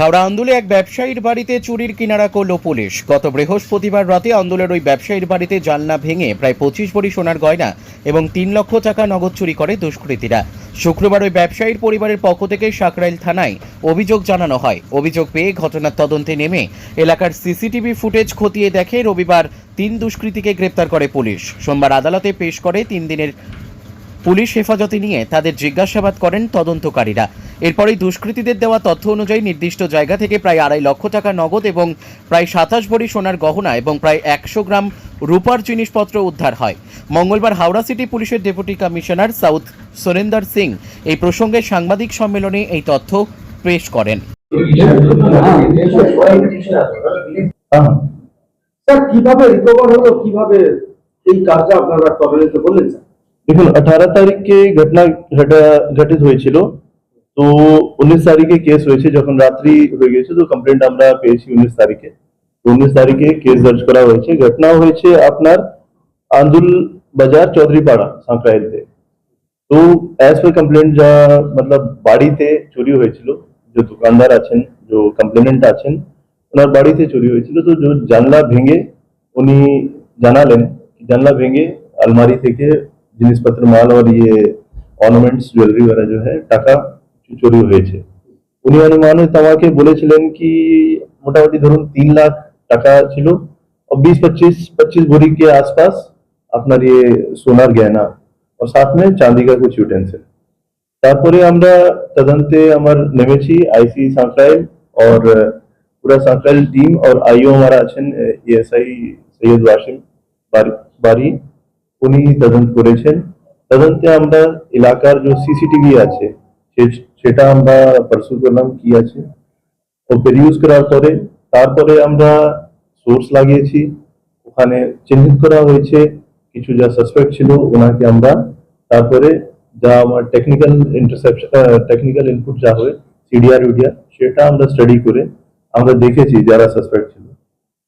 হাওড়া আন্দুলে এক ব্যবসায়ীর বাড়িতে চুরির কিনারা করল পুলিশ। গত বৃহস্পতিবার রাতে আন্দুলের ওই ব্যবসায়ীর বাড়িতে জানলা ভেঙে প্রায় পঁচিশ ভরি সোনার গয়না এবং তিন লক্ষ টাকা নগদ চুরি করে দুষ্কৃতীরা। শুক্রবার ওই ব্যবসায়ীর পরিবারের পক্ষ থেকে সাকরাইল থানায় অভিযোগ জানানো হয়। অভিযোগ পেয়ে ঘটনার তদন্তে নেমে এলাকার সিসিটিভি ফুটেজ খতিয়ে দেখে রবিবার তিন দুষ্কৃতীকে গ্রেপ্তার করে পুলিশ। সোমবার আদালতে পেশ করে তিন দিনের পুলিশ হেফাজতে নিয়ে তাদের জিজ্ঞাসাবাদ করেন তদন্তকারীরা। এরপরেই দুষ্কৃতীদের দেওয়া তথ্য অনুযায়ী নির্দিষ্ট জায়গা থেকে প্রায় আড়াই লক্ষ টাকা নগদ এবং প্রায় সাতাশ ভরি সোনার গহনা এবং প্রায় একশো গ্রাম রূপার জিনিসপত্র উদ্ধার হয়। মঙ্গলবার হাওড়া সিটি পুলিশের deputy commissioner south Surender Singh এই প্রসঙ্গে সাংবাদিক সম্মেলনে এই তথ্য পেশ করেন। কীভাবে রিকভার হলো? কীভাবে এই কাজটা আপনারা তদন্ত করলেন দেখুন আঠারো তারিখে ঘটনা ঘটা ঘটিত হয়েছিল তো উনিশ তারিখে কেস হয়েছে যখন রাত্রি হয়ে গেছে তো কমপ্লেন্ট আমরা পেয়েছি উনিশ তারিখে তো উনিশ তারিখে কেস দর্জ করা হয়েছে ঘটনা হয়েছে আপনার আন্দুল বাজার চৌধুরীপাড়া সাঁকরাইলতে তো অ্যাজ পার কমপ্লেন্ট যা মতলব বাড়িতে চুরি হয়েছিল যে দোকানদার আছেন যে কমপ্লেনেন্ট আছেন ওনার বাড়িতে চুরি হয়েছিল তো যে জানলা ভেঙে উনি জানালেন कि জানলা ভেঙে আলমারি থেকে জিনিসপত্র মাল আর ইয়ে অর্নামেন্টস জুয়েলারি ওরা जो है টাকা চুরি হয়েছে উনি অনুমানিত আমাকে বলেছিলেন কি মোটামুটি ধরুন তিন লাখ টাকা ছিল और बीस पच्चीस पच्चीस भरी के आसपास আপনার ইয়ে সোনার গয়না और साथ में चांदी का कुछ यूटेंसिल তারপরে আমরা তদন্তে আমার নেমেছি আইসি সাঁকরাইল और पूरा সাঁকরাইল টিম और আইও हमारा আছেন এএসআই সৈয়দ ওয়াসিম বারি- বারি উনি তদন্ত করেছেন। তদন্তে আমরা এলাকার যে সিসিটিভি আছে সেটা আমরা পার্সু করলাম কি আছে। ও ইউজ করার পরে, তারপরে আমরা সোর্স লাগিয়েছি। ওখানে চিহ্নিত করা হয়েছে, কিছু যা সাসপেক্ট ছিল ওনাকে আমরা। তারপরে যা আমার টেকনিক্যাল ইন্টারসেপশন টেকনিক্যাল ইনপুট যা হয় সিডিআর উডিআর সেটা আমরা স্টাডি করে আমরা দেখেছি যারা সাসপেক্ট ছিল।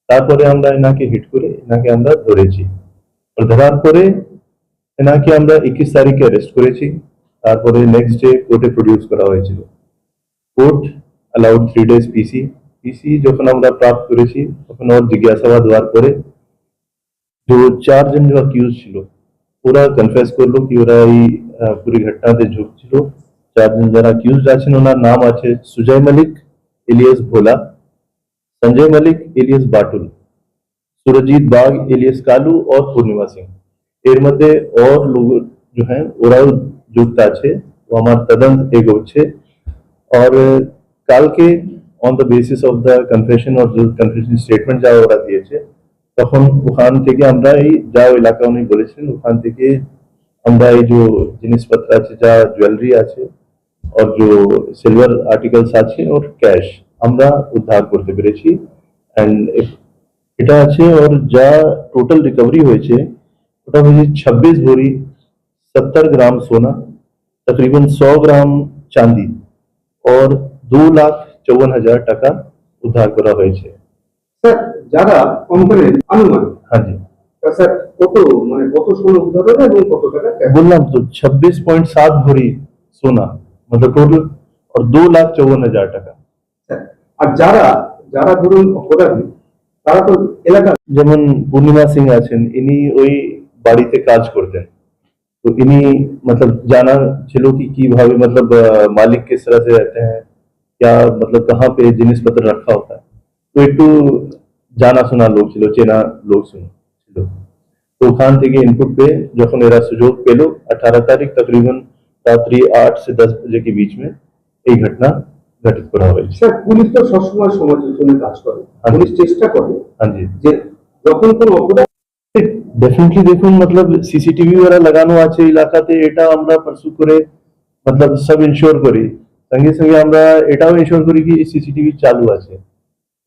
তারপরে আমরা এনাকে হিট করে, এনাকে আমরা ধরেছি। আর ধরার পরে এনাকে আমরা একুশ তারিখে অ্যারেস্ট করেছি তারপরে নেক্সট ডে কোর্টে প্রডিউস করা হয়েছিল court allowed three days PC PC যখন আমরা প্রাপ্ত করেছি তখন ওর জিজ্ঞাসাবাদ হওয়ার পরে যে চারজন যে অ্যাকিউজ ছিল ওরা কনফেস করলো কি ওরা এই পুরী ঘটনাতে ঝুঁক ছিল চারজন যারা অ্যাকিউজড আছেন ওনার নাম আছে Sujoy Malik alias Bhola Sanjay Malik alias Batul Surajit bug Ilias Kalu और পূর্ণিমা সিং এর মধ্যে और लोग जो हैं ওরাও যুক্ত আছে ও আমার তদন্ত এগোচ্ছে और কালকে on the basis of the confession or confession statement যা ওরা দিয়েছে তখন ওখান থেকে আমরা এই যা এলাকা উনি বলেছেন ওখান থেকে আমরা এই যে জিনিসপত্র আছে যা জুয়েলারি আছে और जो সিলভার আর্টিকেলস আছে ওর ক্যাশ আমরা উদ্ধার করতে পেরেছি এন্ড এটা আছে ওর যা টোটাল রিকভারি হয়েছে ওটা হয়েছে ছাব্বিশ ভরি সত্তর গ্রাম সোনা তকরিবন সো গ্রাম চাঁদি। ওর দু লাখ চৌবন হাজার টাকা উদ্ধার করা হয়েছে। স্যার যারা কোম্পানির অনুমান হ্যাঁ জি। স্যার কত মানে কত সোনা উদ্ধার হলো এবং কত টাকা বললাম তো ছাব্বিশ পয়েন্ট সাত ভরি সোনা মানে টোটাল আর দু লাখ চৌবন হাজার টাকা। আর যারা যারা ধরুন অপরাধী তারা তো এলাকার যেমন পূর্ণিমা সিং আছেন ইনি ওই বাড়িতে কাজ করতেন তো ইনি मतलब জানা ছিল কি কিভাবে मतलब अ, मालिक किस तरह से रहते हैं क्या मतलब कहाँ पे जिनिस पत्र रखा होता है তো একটু জানা শোনা লোক ছিল চেনা লোক ছিল ছিল। তো ওখান থেকে ইনপুট পেয়ে যখন এরা সুযোগ পেল अठारह तारीख तकरीबन रात्रि आठ से दस बजे के बीच में এই ঘটনা ঘটিত করা হয়েছে স্যার পুলিশ তো সবসময় সমাজের জন্য কাজ করে আচ্ছা। পুলিশ চেষ্টা করে হ্যাঁ যে যখন কোনো অপরাধ ডেফিনেটলি দেখুন মতলব সিসিটিভি ওরা লাগানো আছে এলাকাতে এটা আমরা পার্সু করে মতলব সব ইনশোর করি সঙ্গে সঙ্গে আমরা এটাও ইনশোর করি কি সিসিটিভি চালু আছে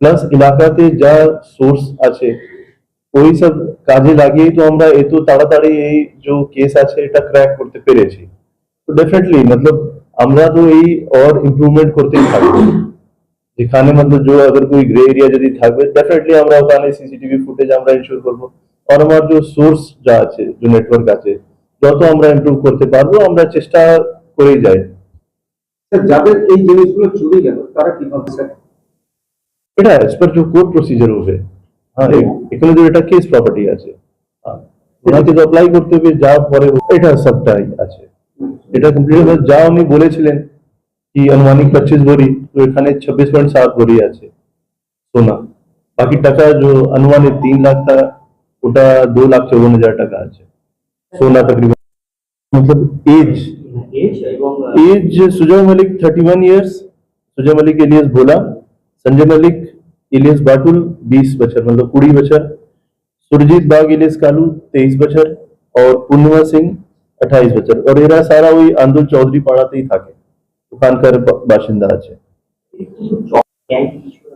প্লাস এলাকাতে যা সোর্স আছে ওই সব কাজে লাগিয়ে তো আমরা এত তাড়াতাড়ি এই যে কেস আছে এটা ক্র্যাক করতে পেরেছি তো ডেফিনেটলি মতলব আমরা তো এই और ইমপ্রুভমেন্ট করতেই থাকব যেখানে মতলব जो अगर कोई ग्रे एरिया যদি থাকবে ডেফিনেটলি আমরা ওখানে সিসিটিভি ফুটেজ আমরা ইনশোর করব আর আমার যে সোর্স যা আছে যে নেটওয়ার্ক আছে যত আমরা ইমপ্রুভ করতে পারবো আমরা চেষ্টা করেই যাই স্যার যাদের এই জিনিসগুলো চুরি গেল তারা কিভাবে স্যার এটা অ্যাজ পার যে কোর্ট প্রসিজার হবে হ্যাঁ এ- এখানে তো এটা কেস প্রপার্টি আছে হ্যাঁ, ওনাকে তো অ্যাপ্লাই করতে হবে যা পরে এটা সবটাই আছে এটা কমপ্লিট যা উনি বলেছিলেন কি আনুমানিক পঁচিশ ভরি তো এখানে ছাব্বিশ পয়েন্ট সাত ভরি আছে সোনা বাকি টাকা जो अनुमानित तीन लाख था ওটা दो लाख चौवन हजार টাকা আছে सोना तकरीबन मतलब एज এজ এবং age Sujay Malik thirty one years Sujay Malik alias Bhola Sanjay Malik alias Batul बीस बछर मतलब कुड़ी बछर सुरजीत बाग इलियस कालू तेईस बछर और पूर्णिमा सिंह अट्ठाईस बछर और এরা সারা ওই আন্দুল চৌধুরী পাড়াতেই থাকে ওখানকার বাসিন্দা আছে।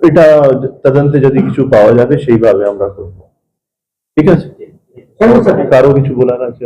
এটা তদন্তে যদি কিছু পাওয়া যাবে সেইভাবে আমরা করব। ঠিক আছে? কারও কিছু বলার আছে?